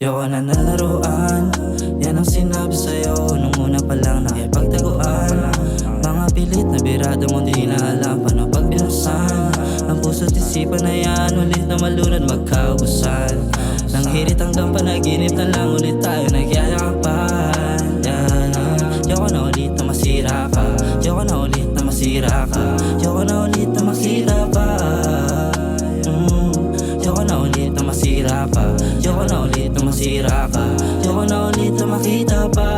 Yoko na nalaruan Yan ang sinabi sa'yo. Nung una pa lang nakipagtaguan Mga pilit na birada mo di na alam Paano pag binusan Ang puso't isipan na yan? Ulit na malunod magkaubusan Nang hirit hanggang panaginip na lang Ulit tayo nagyayakapan Yan Yoko na ulit na masira ka. Yoko na ulit na masira ka. Yoko na ulit na makita pa Mm. Na ulit na masira pa Yoko na ulit na masira ka. Yoko na ulit na makita pa.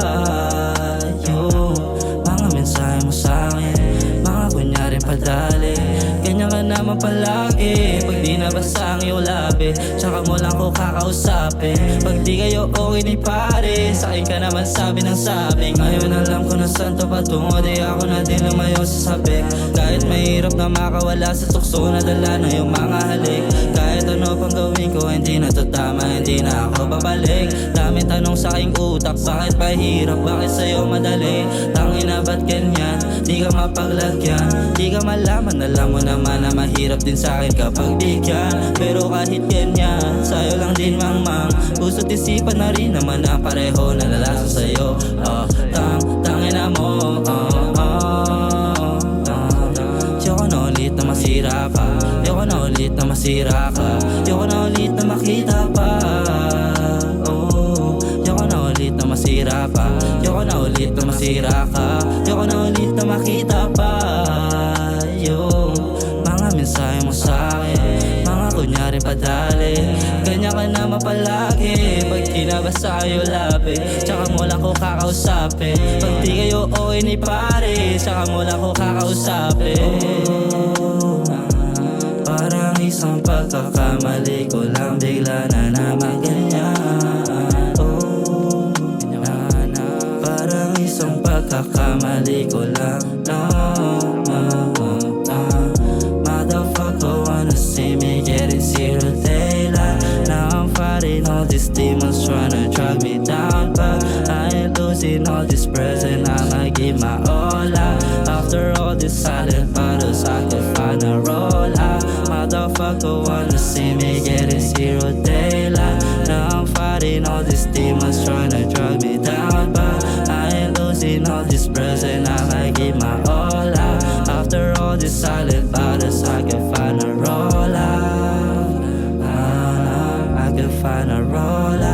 Yung mga mensahe mo sa'kin Mga kunyaring padali. Ganyan ka naman palagi. Pag di nabasa ang iyong labi Tsaka mo lang ko kakausapin. Pag di kayo okay ni pare Sa akin ka naman sabi ng sabi. Ngayon alam ko na saan to patungo Di ako na din lumayo sa sabik Kahit mahirap na makawala sa tukso na dala na yung mga halik. Kahit ano pang gawin ko Hindi na babalik Daming tanong sa aking utak Bakit mahirap, bakit sa'yo madali? Tangina ba't ganyan, di ka mapaglagyan. Di ka malaman, alam mo naman na mahirap din sa akin kapag bigyan Pero kahit ganyan, sa'yo lang din mangmang. Puso't isipan na rin naman ang pareho na lalasa sa'yo. Oh, tang, Tangina mo, oh, oh, oh. Yoko na ulit na masira ka. Yoko na ulit na masira ka. Yoko na ulit na ulit na masira ka? Yoko na ulit na makita pa Yung mga mensahe mo sa'kin Mga kunyaring padali. Ganyan ka naman palagi Pag kinabasa yung labi? Tsaka mo lang ko kakausapin. Pag di kayo okay ni pare Tsaka mo lang ko kakausapin. Parang isang pagkakamali ko lang Bigla na naman ganyan isang pagkakamali ko lang. No, no, no, no. Motherfucker wanna see me getting zero daylight. Now I'm fighting all these demons tryna drag me down But I ain't losing all this present. I'ma give my all find a roll